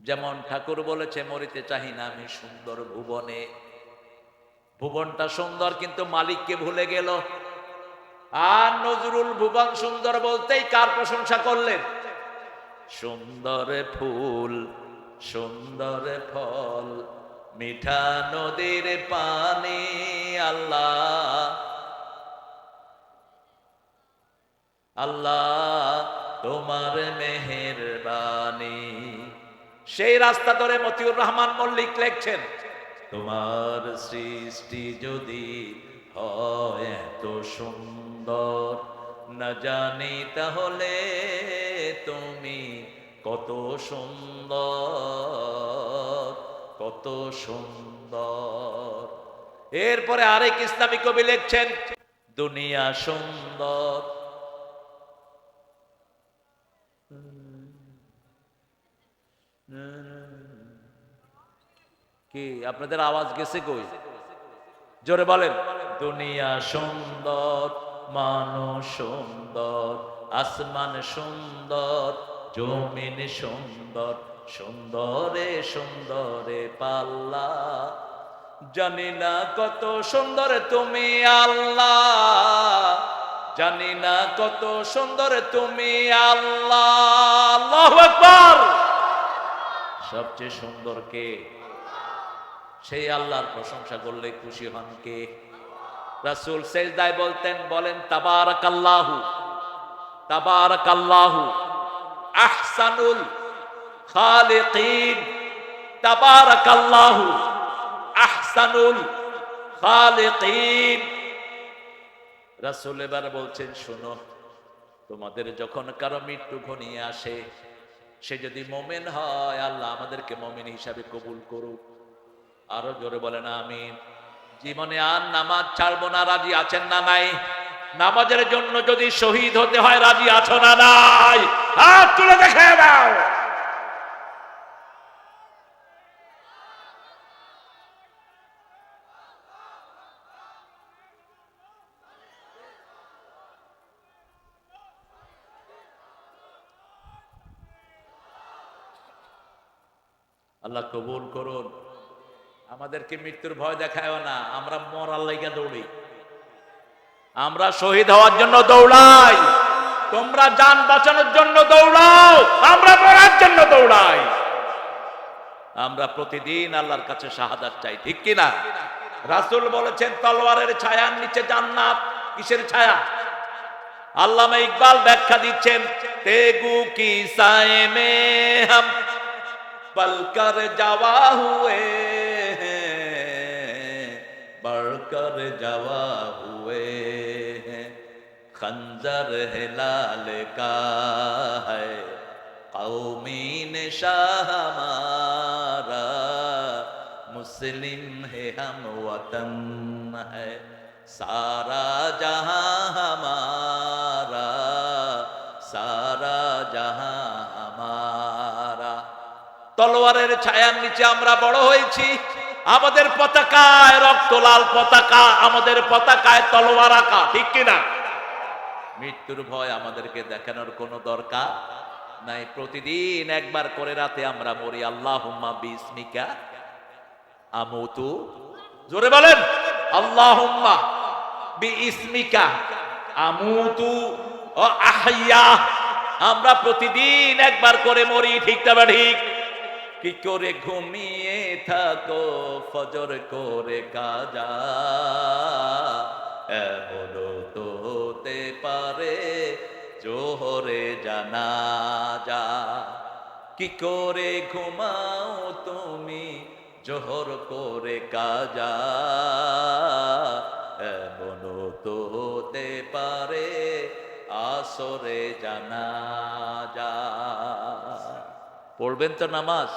যেমন ঠাকুর বলেছে, মরিতে চাহি না আমি সুন্দর ভুবনে। ভুবনটা সুন্দর, কিন্তু মালিককে ভুলে গেল। আর নজরুল ভুবন সুন্দর বলতেই কার প্রশংসা করলেন? সুন্দর ফুল, সুন্দর ফল, মিঠা নদীর পানি, আল্লাহ। আল্লাহ তোমার মেহেরবানি। সেই রাস্তা ধরে মতিউর রহমান মল্লিক লেখছেন, তোমার সৃষ্টি যদি হয় এত সুন্দর, না জানি তাহলে তুমি কত সুন্দর কত সুন্দর। এরপরে আরেক ইসলামী কবি লিখছেন, দুনিয়া সুন্দর কি, আপনাদের আওয়াজ গেছে কই? জোরে বলেন। দুনিয়া সুন্দর, মানুষ সুন্দর, আসমান সুন্দর, জমিন সুন্দর, সুন্দরে সুন্দরে পাল্লা। জানি না কত সুন্দর তুমি আল্লাহ। জানি না কত সুন্দর তুমি আল্লাহ। আল্লাহু সবচেয়ে সুন্দর কে? সেই আল্লাহর প্রশংসা করলে খুশি হন কে? রাসূল সেজদায় বলতেন, বলেন, তাবারাকাল্লাহু তাবারাকাল্লাহু, আহসানুল খালিকিন, তাবারাকাল্লাহু, আহসানুল খালিকিন। রাসুল এবার বলছেন, শোনো, তোমাদের যখন কারও মৃত্যু ঘনিয়ে আসে সে যদি মোমেন হয়, আল্লাহ আমাদেরকে মোমেন হিসাবে কবুল করুক। আরও জোরে বলেন আমি জীবনে আর নামাজ ছাড়বো না, রাজি আছেন না নাই? নামাজের জন্য যদি শহীদ হতে হয়, রাজি আছো না নাই? আর তুলে দেখে দাও আল্লাহ কবুল করুন। আমাদেরকে মৃত্যুর ভয় দেখায় না, আমরা মরার লাইগা দৌড়ি। আমরা শহীদ হওয়ার জন্য দৌড়াই। তোমরা যান বাঁচানোর জন্য দৌড়াও, আমরা মরার জন্য দৌড়াই। আমরা প্রতিদিন আল্লাহর কাছে শাহাদাত চাই, ঠিক কিনা? রাসূল বলেছেন, তলোয়ারের ছায়ার নিচে জান্নাত, কিসের ছায়া? আল্লামা ইকবাল ব্যাখ্যা দিচ্ছেন, তেগু কি সায়ে হাম پل کر جوا ہوئے ہیں بڑھ کر جوا ہوئے ہیں خنجر ہے لال کا ہے قومین شاہ ہمارا، مسلم ہے ہم وطن ہے، سارا جہاں ہمارا তলোয়ারের ছায়ার নিচে আমরা বড় হয়েছি। আমাদের পতাকায় রক্ত, লাল পতাকা, আমাদের পতাকায় তলোয়ার আঁকা, ঠিক কিনা? মৃত্যুর ভয় আমাদেরকে দেখানোর কোনো দরকার নাই। প্রতিদিন একবার করে রাতে আমরা মরি। আল্লাহ বিস্মিকা আমতু। জোরে বলেন আল্লাহ বি ইসমিকা আমুতু ও আহিয়া আমরা প্রতিদিন একবার করে মরি, ঠিক না বা ঠিক? কি করে ঘুমিয়ে থাকো? ফজর করে কাজা এমনও তো হতে পারে জোহরে জানা যা কি করে ঘুমাও তুমি? জোহর করে কাজা এমনও তো হতে পারে আসরে জানা যা পড়বেন তো নামাজ?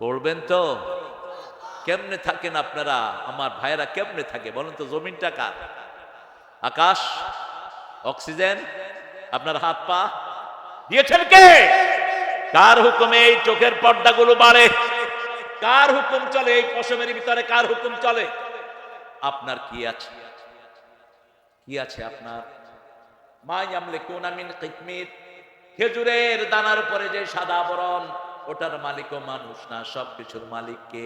পড়বেন তো? কেমনে থাকেন আপনারা? আমার ভাইরা কেমনে থাকে? বলেন তো, জমিনটা কার? আকাশ? অক্সিজেন? আপনার হাত পা? দিয়েছেন কে? কার হুকুমে এই চোখের পর্দাগুলো বাড়ে? কার হুকুম চলে এই পশমের ভিতরে? কার হুকুম চলে? আপনার কি আছে? কি আছে আপনার? মা ইয়ামলিকুনা আমিন কিতমির খেজুরের দানার পরে যে সাদা বরণ ওটার মালিকও মানুষ না, সব কিছুর মালিককে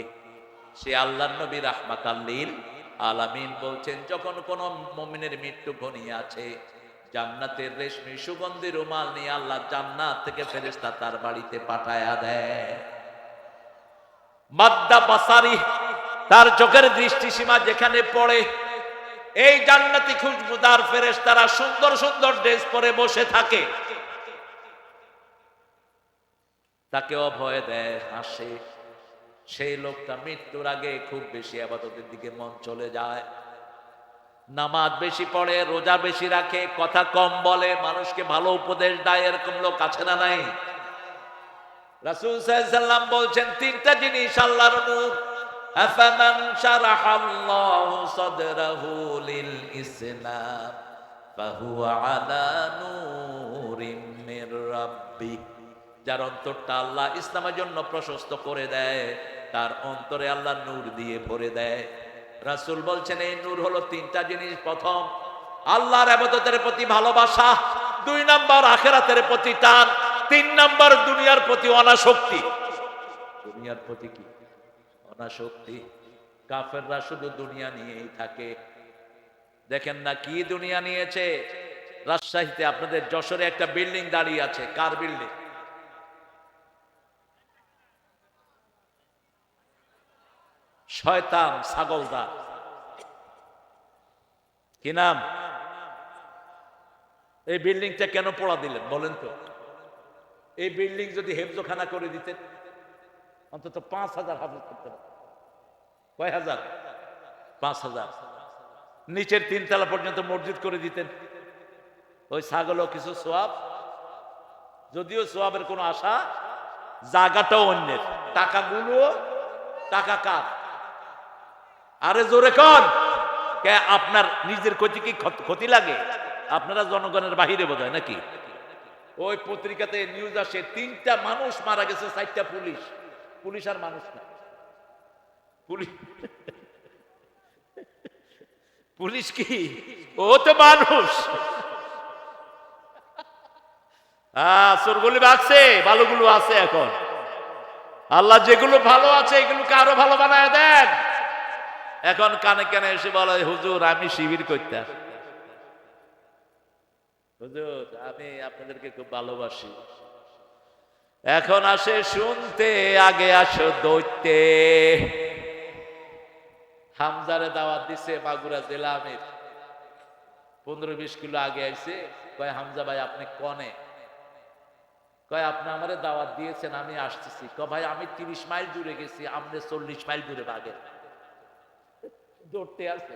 সে আল্লাহ নবী রাহমাত আলামিন বলছেন, যখন কোন মমিনের মৃত্যু ঘনিয়ে আছে, জান্নাতের রেশমি সুগন্ধি রুমাল নিয়ে আল্লাহ জান্নাত থেকে ফেরেশতা তার বাড়িতে পাঠায়া দেয়। বাসারি, তার চোখের দৃষ্টিসীমা যেখানে পড়ে, এই জান্নাতি খুশবুদার ফেরেশতারা সুন্দর সুন্দর ড্রেস পরে বসে থাকে। তাকে অভয় দেয়, হাসে। সেই লোকটা মৃত্যুর আগে খুব বেশি আবাদতের দিকে মন চলে যায়। নামাজ বেশি পড়ে, রোজা বেশি রাখে, কথা কম বলে, মানুষকে ভালো উপদেশ দেয়, এরকম লোক আছে না নাই? রাসূল সাল্লাম বলছেন, তিনটা জিনিস আল্লাহর নূর। আফামান শারাহাল্লাহু সাদরাহু লিল ইসলাম, ফাহুয়া যার অন্তরটা আল্লাহ ইসলামের জন্য প্রশস্ত করে দেয়, তার অন্তরে আল্লাহ নূর দিয়ে ভরে দেয়। রাসূল বলছেন, এই নূর হলো তিনটা জিনিস। প্রথম, আল্লাহর আবাদতের প্রতি ভালোবাসা। দুই নাম্বার, আখেরাতের প্রতি টান। তিন নাম্বার, দুনিয়ার প্রতি অনাসক্তি। দুনিয়ার প্রতি কি? অনাসক্তি। কাফেররা শুধু দুনিয়া নিয়েই থাকে। দেখেন না কি দুনিয়া নিয়েছে? রাজশাহীতে আপনাদের যশোরে একটা বিল্ডিং দাঁড়িয়ে আছে। কার বিল্ডিং? শয়তান ছাগলদার। কি নাম? এই বিল্ডিংটা কেন পড়া দিলেন, বলেন তো। এই বিল্ডিং যদি হেফজোখানা করে দিতেন, অন্তত পাঁচ হাজার হাফিজ করতে। কয় হাজার? পাঁচ হাজার। নিচের তিনতলা পর্যন্ত মসজিদ করে দিতেন। ওই ছাগলও কিছু সোয়াব। যদিও সোয়াবের কোনো আশা, জায়গাটাও অন্যের। টাকাগুলো টাকা কার? আরে জোরে কন। কে আপনার নিজের ক্ষতি কি ক্ষত- লাগে? আপনারা জনগণের বাহিরে বোধ হয় নাকি? ওই পত্রিকাতে নিউজ আসে, তিনটা মানুষ মারা গেছে, চারটা পুলিশ। পুলিশ আর মানুষ না। পুলিশ পুলিশ কি? ও তো মানুষ। হ্যাঁ চোরগুলি বাগছে ভালোগুলো আছে এখন। আল্লাহ যেগুলো ভালো আছে, এগুলোকে আরও ভালো বানায় দেন। এখন কানে কানে এসে বলে, হুজুর, আমি শিবির করতাম। হুজুর, আমি আপনাদেরকে খুব ভালোবাসি। এখন আসে শুনতে, আগে আসো দৈত্যে হামজারে দাওয়াত দিছে মাগুরা জেলা আমির। পনেরো বিশ কিলো আগে আইছে। কয়, হামজা ভাই, আপনি কনে? কয়, আপনি আমারে দাওয়াত দিয়েছেন, আমি আসতেছি। ক ভাই, আমি তিরিশ মাইল দূরে গেছি আপনি চল্লিশ মাইল দূরে বাগে দৌড়তে আছে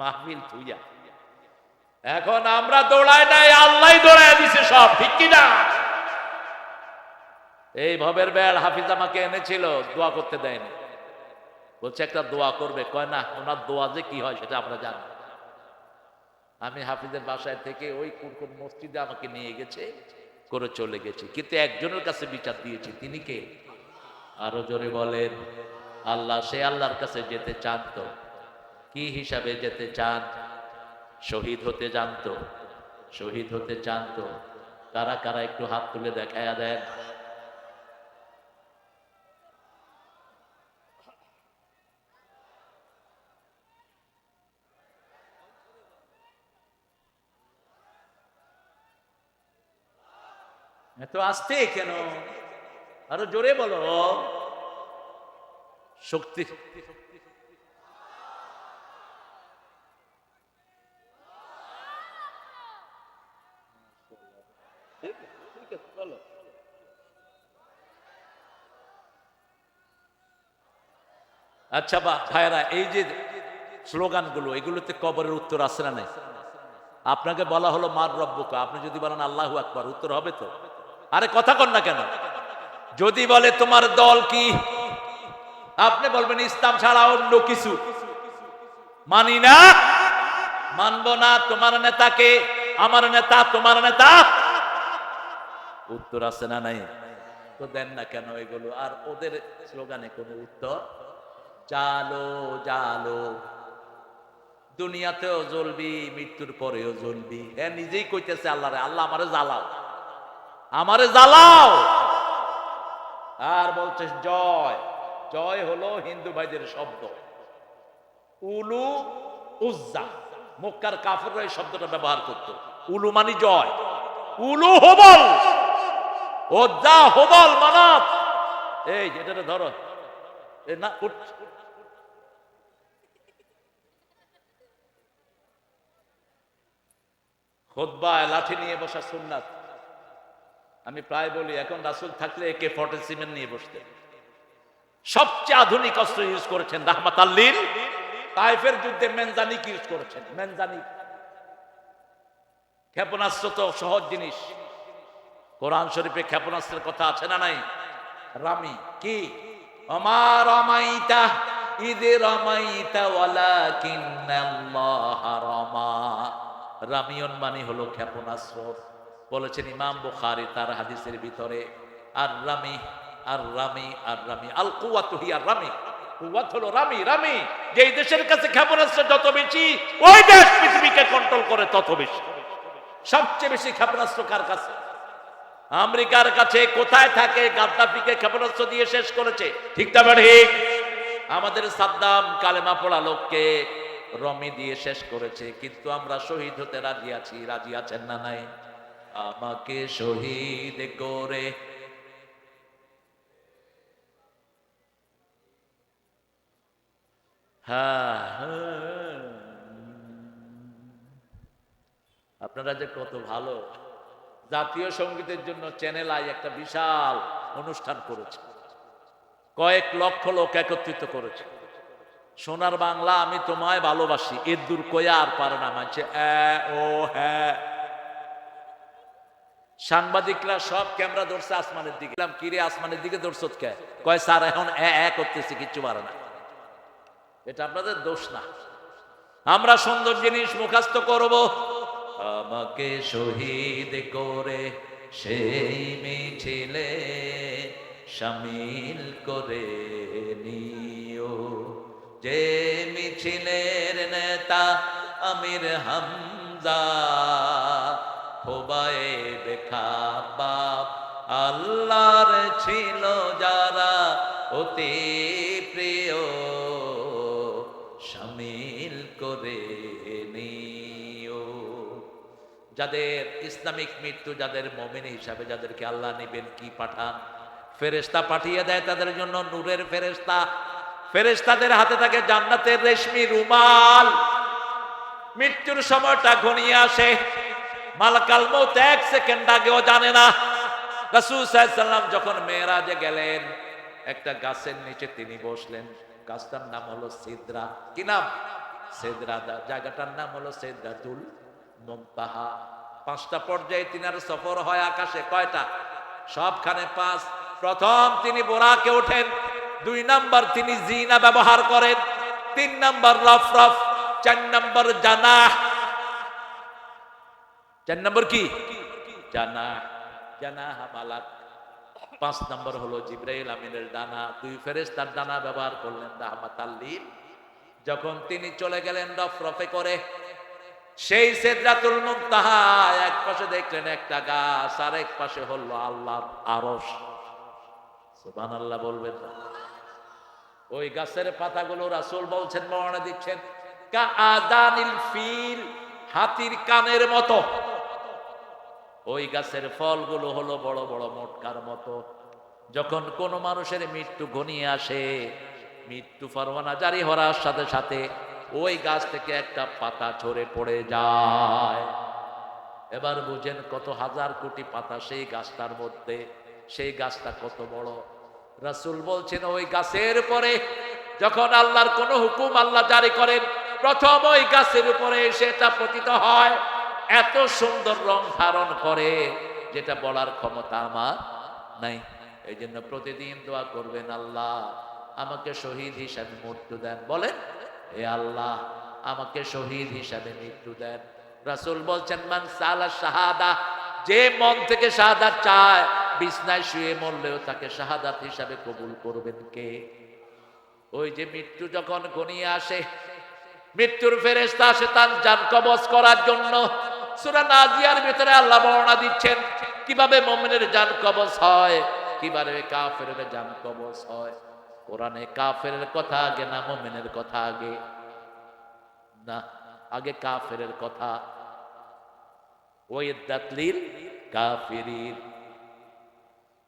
মাহফিল থুইয়া এখন আমরা দৌড়াই নাই, আল্লাহ দৌড়াই দিছে সব, ঠিক কিনা এই ভবের বেড় হাফিজ আমাকে এনেছিল, দোয়া করতে দেয়নি। বলছে, একটা দোয়া করবে। কয়, না, ওনার দোয়া যে কি হয় সেটা আমরা জানি। আমি হাফিজের বাসায় থেকে ওই কোন কোন মসজিদে আমাকে নিয়ে গেছে, করে চলে গেছি। কিন্তু একজনের কাছে বিচার দিয়েছি, তিনি কে? আরও জোরে বলেন, আল্লাহ, সে আল্লাহর কাছে যেতে চান তো? কি হিসাবে যেতে চান? শহীদ হতে জানতো। শহীদ হতে চান তো কারা কারা একটু হাত তুলে দেখায়া দেন। এত আসতে কেন? আরও জোরে বলো। শক্তি ঠিক আছে, ঠিক আছে, বলো। আচ্ছা বা ভাইরা এই যে স্লোগানগুলো, এগুলোতে কবরের উত্তর আসে না নাই? আপনাকে বলা হলো, মার রব্বকা। আপনি যদি বলেন আল্লাহু আকবার, উত্তর হবে তো? আরে কথা কন না কেন? যদি বলে তোমার দল কি? আপনি বলবেন, ইসলাম ছাড়া অন্য কিছু। মানি না? মানব না, তোমার নেতাকে আমার নেতা, তোমার নেতা? উত্তর আছে না নাই? তো দেন না কেন এগুলো? আর ওদের স্লোগানে কোনো উত্তর জালো জালো। দুনিয়াতেও জ্বলবি, মৃত্যুর পরেও জ্বলবি। হ্যাঁ নিজেই কইতেছে আল্লাহ রে আল্লাহ আমারে জ্বালাও। আমারে জ্বালাও। আর বলছে জয়। জয় হলো হিন্দু ভাইদের শব্দ। উলু উজ্জা। মক্কার কাফেররা এই শব্দটা ব্যবহার করত। উলু মানি জয়। উলু হবল। ওজ্জা হবল মানাত। এই যেটা ধরো। না খোদবায় লাঠি নিয়ে বসা সুন্নাত। আমি প্রায় বলি, এখন রাসুল থাকলে একে ফর্টি সিমেন্ট নিয়ে বসতেন। সবচেয়ে আধুনিক অস্ত্র ইউজ করেছেন রাহমাত আল্লিল তাইফের যুদ্ধে মেনজানিক ইউজ করেছেন, মেনজানিক। ক্ষেপণাস্ত্র তো সহজ জিনিস। কোরআন শরীফে ক্ষেপণাস্ত্রের কথা আছে না নাই? রামি, কি? রামিয়ন মানে হলো ক্ষেপণাস্ত্র। বলেছেন ইমাম বুখারী তার হাদিসের ভিতরে, আর রামি আর রামি আর রামি, আল কুয়াত হিয়া রামি। হলো রামি রামি, যেই দেশের কাছে বেশি, ওই দেশ পৃথিবীকে কন্ট্রোল করে সবচেয়ে বেশি ক্ষেপণাস্ত্র কার কাছে? আমেরিকার কাছে কোথায় থাকে, গাদ্দাফিকে ক্ষেপণাস্ত্র দিয়ে শেষ করেছে? ঠিক তবে ঠিক? আমাদের সাদ্দাম কালেমা পড়া লোককে রমি দিয়ে শেষ করেছে, কিন্তু আমরা শহীদ হতে রাজি আছি, রাজি আছেন না নাই? আমাকে শহীদ করে হ্যাঁ হ্যাঁ। আপনারা যে কত ভালো। জাতীয় সঙ্গীতের জন্য চ্যানেল আই একটা বিশাল অনুষ্ঠান করেছে। কয়েক লক্ষ লোক একত্রিত করেছে। সোনার বাংলা আমি তোমায় ভালোবাসি এর দূর কয়া আর পারে না মানছে ও হ্যাঁ সাংবাদিকরা সব ক্যামেরা ধরছে আসমানের দিকে। কিরে আসমানের দিকে ধরছ কে? কয়, স্যার, এখন এ করতেছি, কিচ্ছু পারে না। এটা আপনাদের দোষ না। আমরা সুন্দর জিনিস মুখাস্ত করব। আমাকে শহীদ করে সেই মিছিলে সামিল করে নিও। যে মিছিলের নেতা আমির হামজা খোবায়ে বেখাবাব আল্লাহর ছিল যারা অতি প্রিয়। যাদের ইসলামিক মৃত্যু, যাদের মমিন হিসাবে যাদেরকে আল্লাহ নেবেন কি পাঠান? ফেরেস্তা পাঠিয়ে দেয় তাদের জন্য নূরের ফেরেস্তা ফেরেস্তাদের হাতে থাকে জান্নাতের রেশমি রুমাল। মৃত্যুর সময়টা ঘনিয়ে আসে। মালাকাল মৌত এক সেকেন্ড আগেও জানে না। রাসূল সাল্লাম যখন মেয়েরাজে গেলেন, একটা গাছের নিচে তিনি বসলেন। গাছটার নাম হলো সিদ্রা। কি নাম? সেদরা। জায়গাটার নাম হলো সেদরাতুল মুনতাহা পাঁচটা পর্যায়ে তিনার সফর হয় আকাশে। কয়টা? সবখানে পাঁচ। প্রথম তিনি বোরাকে ওঠেন। দুই নাম্বার তিনি জিনা ব্যবহার করেন। তিন নাম্বার রফ রফ চার নাম্বার জানাহ। চার নম্বর কি? জানা জানা হামালাক পাঁচ নম্বর হলো জিব্রাইল আমিনের ডানা দুই ফেরেস্তার ডানা ব্যবহার করলেন রাহমাত যখন তিনি চলে গেলেন রফ রফে করে সেই সেদরাতুল মুনতাহা এক পাশে দেখলেন একটা গাছ, আর এক পাশে হলো আল্লাহর আরশ। সুবহানাল্লাহ বলবেন না। ওই গাছের পাতাগুলো রাসূল বলছেন, বর্ণনা দিচ্ছেন কা আদানিল ফিল, হাতির কানের মতো। ওই গাছের ফলগুলো হলো বড় বড় মোটকার মতো। যখন কোন মানুষের মৃত্যু ঘনিয়ে আসে, মৃত্যু ফরমানা জারি হওয়ার সাথে সাথে ওই গাছ থেকে একটা পাতা ঝরে পড়ে যায়। এবার বুঝেন কত হাজার কোটি পাতা সেই গাছটার মধ্যে, সেই গাছটা কত বড়। রাসূল বলছেন, ওই গাছের পরে যখন আল্লাহর কোন হুকুম আল্লাহ জারি করেন, প্রথম ওই গাছের উপরে সেটা পতিত হয়। এত সুন্দর রং ধারণ করে, যেটা বলার ক্ষমতা আমার নাই। এই জন্য প্রতিদিন দোয়া করবেন, আল্লাহ আমাকে শহীদ হিসাবে মৃত্যু দেন। বলেন এ আল্লাহ, আমাকে শহীদ হিসাবে মৃত্যু দেন। রাসুল বলছেন, মান সালা শাহাদা যে মন থেকে শাহাদাত চায়, বিছনায় শুয়ে মরলেও তাকে শাহাদাত হিসাবে কবুল করবেন কে? ওই যে মৃত্যু যখন ঘনিয়ে আসে, মৃত্যুর ফেরেস্তা আসে তার যান কবজ করার জন্য। সূরা নাজিয়ার ভিতরে আল্লাহ বর্ণনা দিচ্ছেন, কীভাবে মুমিনের যান কবজ হয়, কীভাবে কাফের জান কবজ হয়। কোরআনে কাফের কথা আগে না মোমেনের কথা আগে? না, আগে কাফের কথা। ওয়েদাতলিল কাফিরিন।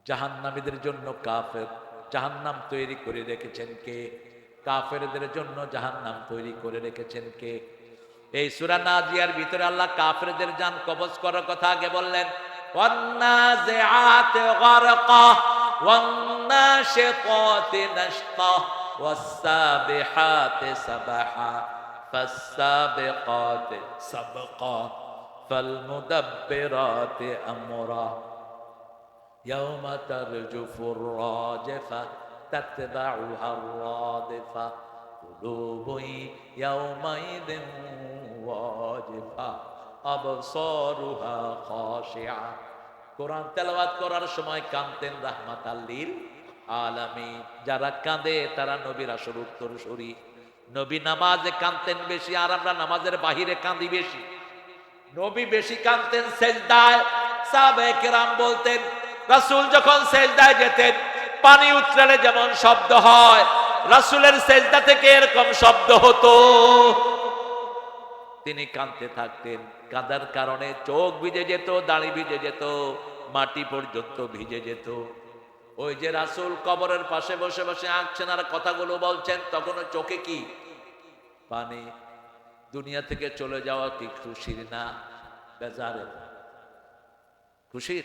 জাহান্নামীদের জন্য কাফের। জাহান্নাম তৈরি করে রেখেছেন কে? কাফেরদের জন্য জাহান্নাম তৈরি করে রেখেছেন কে? এই সূরা নাজিয়ার ভিতরে আল্লাহ কাফেরদের জান কবজ করার কথা আগে বললেন গারকা। والناشطات نشطا والسابحات سبحا فالسابقات سبقا فالمدبرات أمرا. يوم ترجف الراجفة تتبعها الرادفة قلوب يومئذ واجفة أبصارها خاشعة. কোরআন তেলাওয়াত করার সময় কানতেন রাহমাত আল্লিল আলামী যারা কাঁদে, তারা নবীর আসল উত্তর সরি। নবী নামাজে কানতেন বেশি আর আমরা নামাজের বাহিরে কাঁদি বেশি। নবী বেশি কানতেন সেজদায়। কেরাম বলতেন, রাসূল যখন সেজদায় যেতেন, পানি উতরালে যেমন শব্দ হয়, রাসূলের সেজদা থেকে এরকম শব্দ হতো। তিনি কাঁদতে থাকতেন। কাঁদার কারণে চোখ ভিজে যেত, দাড়ি ভিজে যেত। মাটি পর্যন্ত ভিজে যেত। ওই যে রাসূল কবরের পাশে বসে বসে আঁকছেন আর কথাগুলো বলছেন তখন চোখে কি? পানি। দুনিয়া থেকে চলে যাওয়া কি খুশির না? বেজারে খুশির?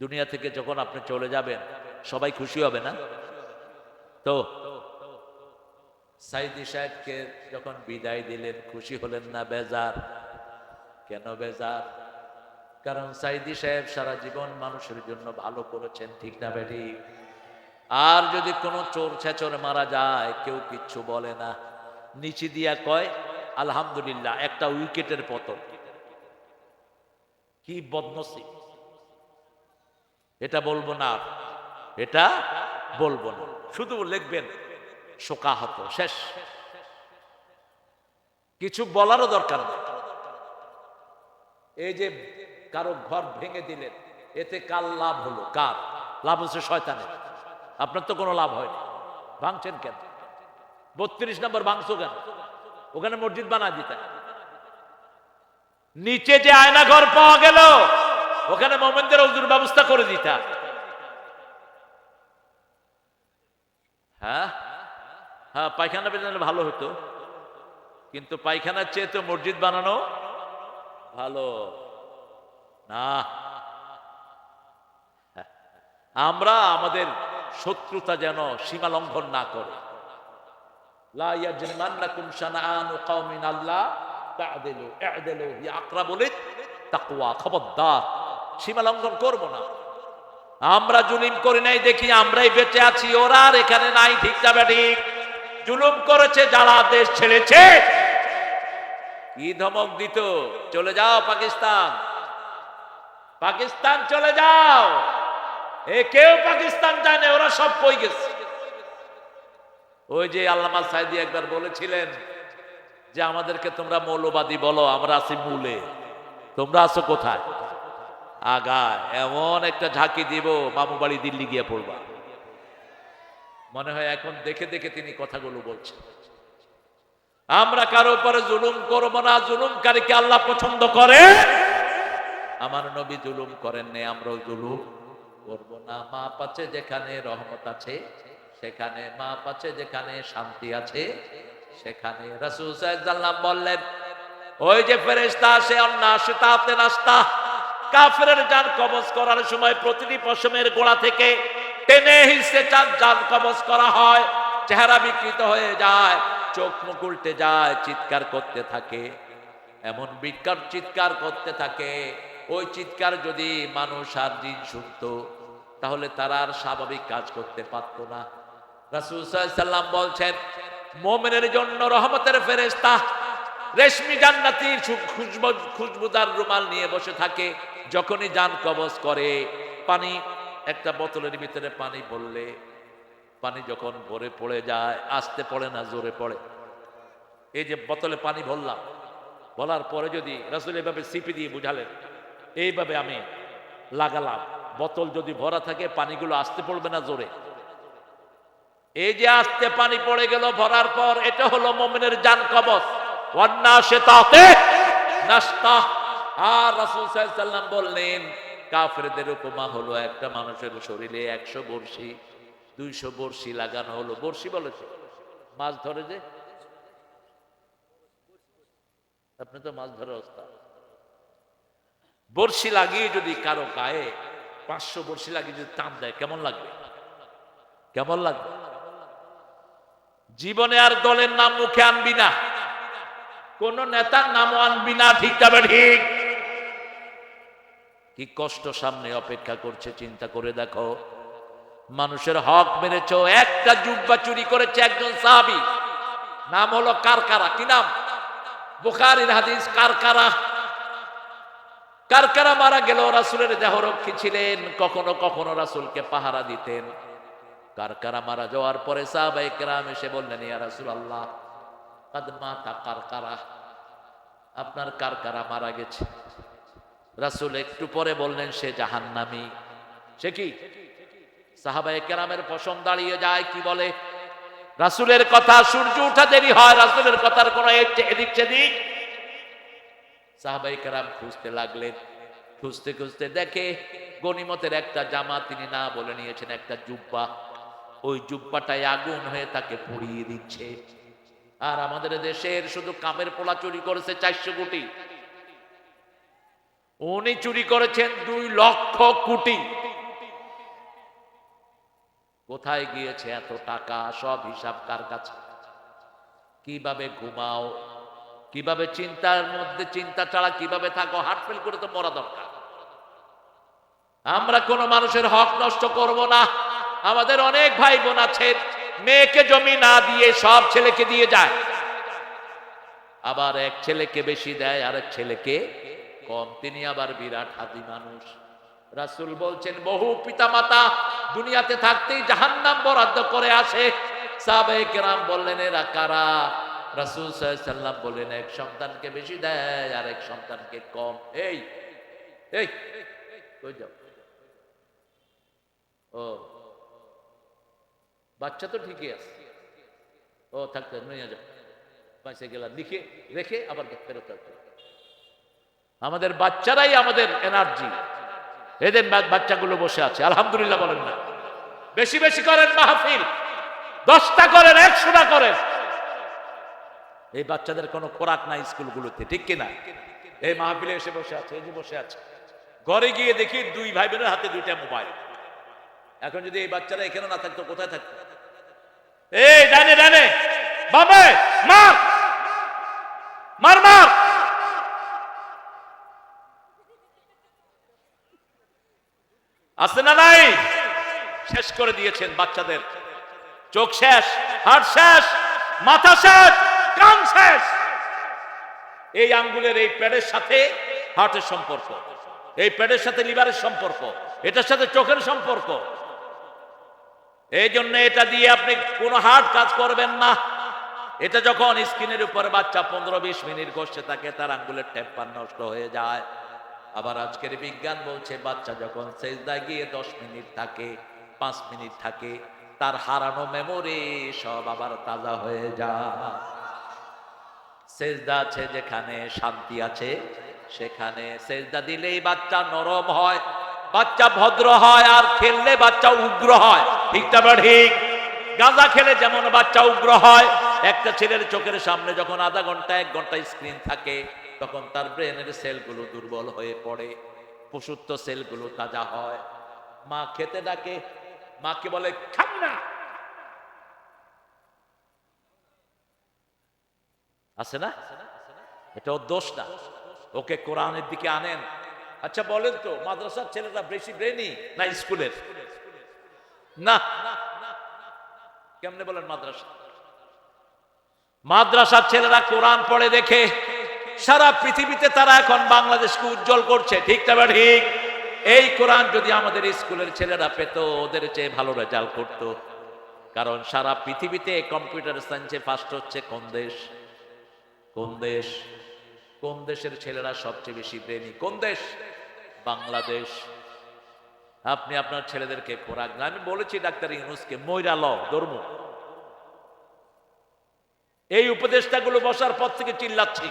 দুনিয়া থেকে যখন আপনি চলে যাবেন, সবাই খুশি হবে না? তো, সাইদি সাহেবকে যখন বিদায় দিলেন, খুশি হলেন না বেজার? কেন বেজার? কারণ সাইদি সাহেব সারা জীবন মানুষের জন্য ভালো করেছেন, ঠিক না বেটি? আর যদি কোনো চোর ছেচর মারা যায়, কেউ কিচ্ছু বলে না। নিচে দিয়া কয়, আলহামদুলিল্লাহ, একটা উইকেটের পতন। কি বদনসিব। এটা বলব না এটা বলব না। শুধু লিখবেন, শোকাহত, শেষ। কিছু বলারও দরকার এই যে কারও ঘর ভেঙে দিলেন এতে কার লাভ হলো? কার? লাভ হচ্ছে শয়তানের। আপনার তো কোনো লাভ হয়নি। ভাঙছেন কেন? বত্রিশ নম্বর ভাঙছো কেন? ওখানে মসজিদ বানা দিতেন। নিচে যে আয়না ঘর পাওয়া গেল, ওখানে মোমেনদের ওজুর ব্যবস্থা করে দিতা হ্যাঁ? হ্যাঁ পায়খানা বেজালে ভালো হতো। কিন্তু পায়খানার চেয়ে তো মসজিদ বানানো ভালো। না। আমরা আমাদের শত্রুতা যেন সীমা লঙ্ঘন না করে। আমরা জুলিম করি নাই দেখি আমরাই বেঁচে আছি, ওরা আর এখানে নাই, ঠিক যাবে ঠিক জুলুম করেছে, যারা দেশ ছেড়েছে। কি ধমক দিত? চলে যাও পাকিস্তান। পাকিস্তান চলে যাও। এ কেউ পাকিস্তান যায় না ওরা সব কই গেছে। ওই যে আল্লামা সাইদি একবার বলেছিলেন যে, আমাদেরকে তোমরা মৌলবাদী বলো, আমরা আছি মূলে। তোমরা আছো কোথায়? আগায় এমন একটা ঝাঁকি দিব, মামু বাড়ি দিল্লি গিয়ে পড়বা। মনে হয় এখন দেখে দেখে তিনি কথাগুলো বলছেন। আমরা কারও উপরে জুলুম করব না, জুলুমকারীকে আল্লাহ পছন্দ করে। আমার নবী জুলুম করেন নে, আমরাও জুলুম করব না। মা পাচ্ছে যেখানে রহমত আছে, সেখানে মা পাচ্ছে যেখানে শান্তি আছে, সেখানে রাসূল সাল্লাল্লাহু বললেন, ওই যে ফেরেশতা আসে অন্নাশিতাতে নাস্তা। কাফেরের জান কবজ করার সময় প্রতিটি পশমের গোড়া থেকে টেনে হিসে চান জান কবজ করা হয়, চেহারা বিকৃত হয়ে যায়, চোখ মুখ উল্টে যায়, চিৎকার করতে থাকে। এমন বিকার চিৎকার করতে থাকে ওই চিৎকার যদি মানুষ আর দিন শুনতো, তাহলে তারা আর স্বাভাবিক কাজ করতে পারতো না। রাসূল বলছেন, মোমেনের জন্য রহমতের ফেরেশতা রেশমি জান্নাতির খুশবু খুশবুদার রুমাল নিয়ে বসে থাকে, যখনই যান কবজ করে। পানি, একটা বোতলের ভিতরে পানি বললে পানি যখন ভরে পড়ে যায়, আসতে পড়ে না, জোরে পড়ে। এই যে বোতলে পানি ভরলাম বলার পরে যদি রাসূল এভাবে সিপি দিয়ে বুঝালেন এইভাবে আমি লাগালাম। বোতল যদি ভরা থাকে, পানিগুলো আসতে পড়বে না জোরে। এই যে আস্তে পানি পড়ে গেল ভরার পর, এটা হলো মোমেনের জান কবচ। উপমা হলো একটা মানুষের শরীরে একশো দুইশো লাগানো হলো। বলেছে মাছ ধরে যে? আপনি তো মাছ ধরে ওস্তাদ। বর্ষি লাগিয়ে যদি কারও গায়ে পাঁচশো বর্ষি লাগিয়ে যদি টান দেয়, কেমন লাগবে? কেমন লাগবে? জীবনে আর দলের নাম মুখে আনবি না। কোন নেতার নামও আনবি না, ঠিক তবে ঠিক। কি কষ্ট সামনে অপেক্ষা করছে, চিন্তা করে দেখো। মানুষের হক মেরেছ, একটা জুব্বা চুরি করেছে একজন সাহাবি। নাম হলো কারকারা, কি নাম? বুখারির হাদিস, কারকারা। কারকারা মারা গেল? রাসুলের দেহরক্ষী ছিলেন। কখনো কখনো রাসুলকে পাহারা দিতেন। কারকারা মারা যাওয়ার পরে সাহাবাই কেরাম এসে বললেন, ইয়া রাসুল আল্লাহ কাদমাতা কারকারা, আপনার কারকারা মারা গেছে? রাসুল একটু পরে বললেন, সে জাহান্নামি। সে কি? সাহাবাই কেরামের পশম দাঁড়িয়ে যায়, কি বলে? রাসুলের কথা, সূর্য উঠা দেরি হয়, রাসুলের কথার কোনো এদিক সেদিক সাহাবাই কেরাম খুঁজতে লাগলেন। খুঁজতে খুঁজতে দেখে গনিমতের একটা জামা তিনি না বলে নিয়েছেন, একটা জুব্বা। ওই জুব্বাটায় আগুন হয়ে তাকে পুড়িয়ে দিচ্ছে। আর আমাদের দেশের শুধু কামের পোলা চুরি করেছে চারশো কোটি। উনি চুরি করেছেন দুই লক্ষ কোটি। কোথায় গিয়েছে এত টাকা? সব হিসাব কার কাছে? কীভাবে ঘুমাও? কীভাবে চিন্তার মধ্যে চিন্তা ছাড়া কীভাবে থাকো হার্ট ফেল করে তো মরা দরকার। আমরা কোনো মানুষের হক নষ্ট করব না। আমাদের অনেক ভাই বোন আছেন মেয়েকে জমি না দিয়ে সব ছেলেকে দিয়ে যায়। আবার এক ছেলেকে বেশি দেয় আর এক ছেলেকে কম। তিনি আবার বিরাট হাতি মানুষ। রাসুল বলছেন, বহু পিতামাতা দুনিয়াতে থাকতেই জাহান্নাম বরাদ্দ করে আসে। সাবেক রাম বললেন, এরা কারা? রাসুল সাল্লাম বললেন, এক সন্তানকে বেশি দেয় আর এক সন্তানকে কম। এই এই ও, বাচ্চা তো ঠিকই আছে। ও থাকতে নিয়ে যাও। পয়সা গেলাম, লিখে রেখে আবার ফেরত আসবে। আমাদের বাচ্চারাই আমাদের এনার্জি এদের বাচ্চাগুলো বসে আছে। আলহামদুলিল্লাহ বলেন না। বেশি বেশি করেন মাহফিল। দশটা করেন, একশোটা করেন। এই বাচ্চাদের কোনো খোরাক নাই স্কুলগুলোতে, ঠিক কিনা? এই মাহফিলে এসে বসে আছে, এই যে বসে আছে। ঘরে গিয়ে দেখি দুই ভাই বোনের হাতে দুইটা মোবাইল। এখন যদি এই বাচ্চারা এখানে না থাকতো, কোথায় থাকতো? এই, ডানে ডানে। মার। মার মার। আছে না নাই? শেষ করে দিয়েছেন বাচ্চাদের। চোখ শেষ হাট শেষ, মাথা শেষ। কান শেষ। এই আঙ্গুলের এই প্যাডের সাথে হার্টের সম্পর্ক, এই প্যাডের সাথে লিভারের সম্পর্ক, এটার সাথে চোখের সম্পর্ক। এই জন্য এটা দিয়ে আপনি কোনো হার্ট কাজ করবেন না। এটা যখন স্ক্রিনের উপর বাচ্চা পনেরো বিশ মিনিট বসে থাকে, তার আঙ্গুলের টেম্পার নষ্ট হয়ে যায়। আবার আজকের বিজ্ঞান বলছে, বাচ্চা যখন সেজদা গিয়ে দশ মিনিট থাকে, পাঁচ মিনিট থাকে, তার হারানো মেমোরি সব আবার তাজা হয়ে যায়। সেজদা আছে, যেখানে শান্তি আছে, সেখানে সেজদা দিলেই বাচ্চা নরম হয়, বাচ্চা ভদ্র হয়, আর খেললে বাচ্চা উগ্র হয়। ঠিকটা ঠিক গাঁজা খেলে যেমন বাচ্চা উগ্র হয়। একটা ছেলের চোখের সামনে যখন আধা ঘণ্টা, এক ঘণ্টা স্ক্রিন থাকে, তখন তার ব্রেনের সেলগুলো দুর্বল হয়ে পড়ে। পশুত্ব সেলগুলো তাজা হয়। মা খেতে ডাকে, মাকে বলে, খান না। আছে না? এটা দোষ না। ওকে কোরআনের দিকে আনেন। আচ্ছা বলেন তো, মাদ্রাসার ছেলেরা বেশি ব্রেনি না স্কুলের? না। কেমনে বলেন মাদ্রাসা? মাদ্রাসার ছেলেরা কোরআন পড়ে দেখে সারা পৃথিবীতে তারা এখন বাংলাদেশকে উজ্জ্বল করছে। ঠিক তবে ঠিক? এই কোরআন যদি আমাদের স্কুলের ছেলেরা পেত, ওদের চেয়ে ভালো রেজাল্ট করত। কারণ সারা পৃথিবীতে কম্পিউটার সায়েন্সে ফার্স্ট হচ্ছে কোন দেশ? কোন দেশ? কোন দেশের ছেলেরা সবচেয়ে বেশি ব্রেনি কোন দেশ? বাংলাদেশ। আপনি আপনার ছেলেদেরকে খোরাক আমি বলেছি, ডাক্তার ইউনুসকে, ময়রা ল ধর্ম। এই উপদেষ্টাগুলো বসার পর থেকে চিল্লাচ্ছি।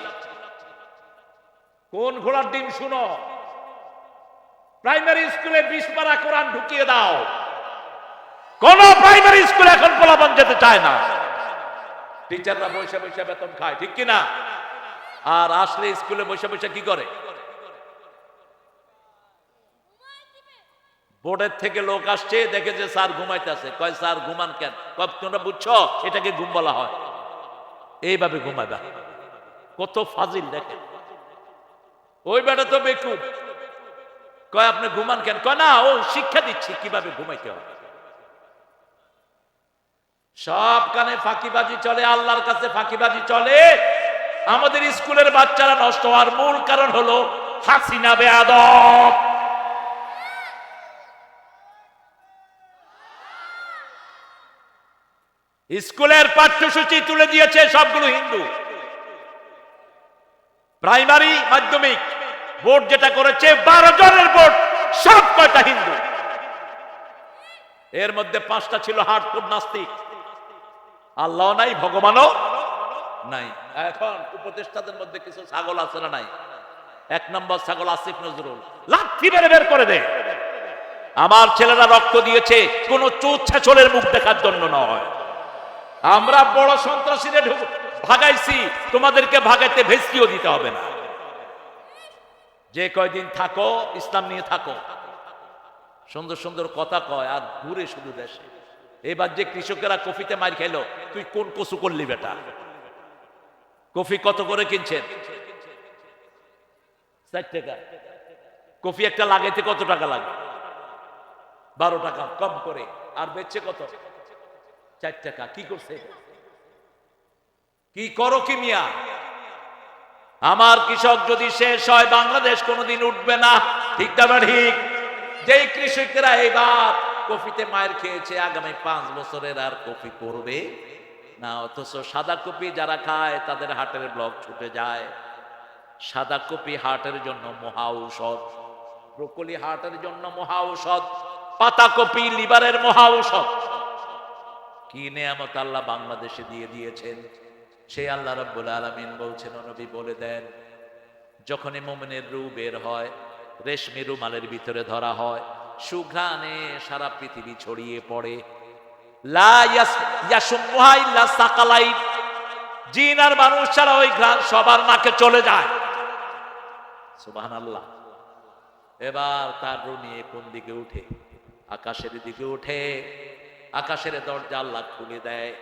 কোন ঘোড়ার ডিম শুনো? প্রাইমারি স্কুলে বিশ পারা কোরআন ঢুকিয়ে দাও। কোন প্রাইমারি স্কুলে এখন পোলাপান যেতে চায় না। টিচাররা বসে বসে বেতন খায়, ঠিক কিনা? আর আসলে স্কুলে বসে বসে কি করে? বোর্ডের থেকে লোক আসছে, দেখে যে স্যার ঘুমাইতেছে। কয়, স্যার, ঘুমান কেন? কয়, তোমরা বুঝছ? এটাকে ঘুম বলা হয়। এইভাবে ঘুমাইবা। কত ফাজিল, দেখেন। ওই বেটা তো বেকুব। কয়, আপনি ঘুমান কেন? কয়, না, ও শিক্ষা দিচ্ছি, কীভাবে ঘুমাইতে হবে? সব কানে ফাঁকিবাজি চলে, আল্লাহর কাছে ফাঁকিবাজি চলে। আমাদের স্কুলের বাচ্চারা নষ্ট হওয়ার মূল কারণ হলো হাসিনা বেয়াদব স্কুলের পাঠ্যসূচি তুলে দিয়েছে সবগুলো হিন্দু। প্রাইমারি, মাধ্যমিক, বোর্ড যেটা করেছে, বারো জনের বোর্ড, সব কয়টা হিন্দু। এর মধ্যে পাঁচটা ছিল হার্ডকোর নাস্তিক। আল্লাহ নাই ভগবানও নাই। এখন উপদেষ্টাদের মধ্যে কিছু ছাগল আছে না নাই? এক নম্বর ছাগল আসিফ নজরুল। লাঠি বের বের করে দে। আমার ছেলেরা রক্ত দিয়েছে কোন চোর ছেচলের মুখ দেখার জন্য নয়। আমরা বড় সন্ত্রাসীরে ভাগাইছি তোমাদেরকে ভাগাইতে ভেস্কিও দিতে হবে না। যে কয়দিন থাকো ইসলাম নিয়ে থাকো। সুন্দর সুন্দর কথা কয় আর ঘুরে শুধু দেশে। এবার যে কৃষকেরা কফিতে মার খেলো, তুই কোন কচু করলি বেটা? কফি কত করে কিনছেন? ষাট টাকা। কফি একটা লাগাইতে কত টাকা লাগে? বারো টাকা, কম করে। আর বেচছে কত? চার টাকা। কি করছে? কি করো কি মিয়া? আমার কৃষক যদি শেষ হয়, বাংলাদেশ কোনোদিন উঠবে না। ঠিক না ঠিক? যেই কৃষকেরা এবার কফিতে মায়ের খেয়েছে, আগামী পাঁচ বছরের আর কফি করবে না, অথচ সাদা কপি যারা খায়, তাদের হাটের ব্লক ছুটে যায়। সাদা কপি হার্টের জন্য মহা ঔষধ, ব্রোকলি হার্টের জন্য মহা ঔষধ, পাতা কপি লিভারের মহা ঔষধ। কি নেয়ামত আল্লাহ বাংলাদেশে দিয়ে দিয়েছেন। সেই আল্লাহ রব্বুল আলমিন বলছেন, নবী বলে দেন, যখনই মোমেনের রু বের হয়, রেশমি রুমালের ভিতরে ধরা হয় সুঘ্রাণে সারা পৃথিবী ছড়িয়ে পড়ে। আর মানুষ ছাড়া ওই সবার চলে যায়। এবার তার নিয়ে কোন দিকে আকাশের দিকে আকাশের দরজা আল্লাহ খুলে দেয়।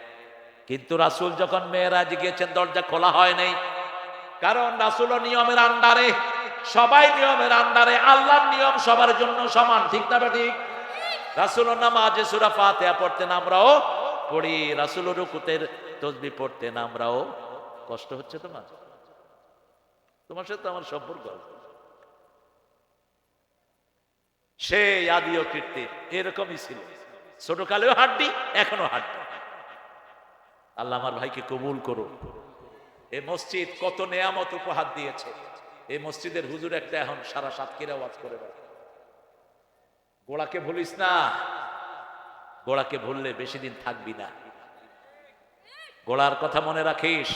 কিন্তু রাসুল যখন মেয়েরাজ গিয়েছেন, দরজা খোলা হয় নাই। কারণ রাসূল নিয়মের আন্ডারে। সবাই নিয়মের আন্ডারে আল্লাহর নিয়ম সবার জন্য সমান, ঠিক না ঠিক রাসূল নামাজে সূরা ফাতিহা পড়তেন আমরাও পড়ি রাসূল রুকুতের তসবি পড়তেন আমরাও কষ্ট হচ্ছে তোমার? তোমার সাথে আমার সম্পর্ক। সেই আদিও কীর্তি এরকমই ছিল। ছোট কালেও হাড্ডি এখনও হাড্ডি। আল্লাহ আমার ভাইকে কবুল করুন এ মসজিদ কত নেয়ামত উপহার দিয়েছে। এই মসজিদের হুজুর একটা এখন সারা সাতক্ষীরা ওয়াজ করে বেড়ায়। গোড়াকে ভুলিস না। গোড়াকে ভুললে বেশি দিন থাকবি না। গোড়ার কথা মনে রাখিস।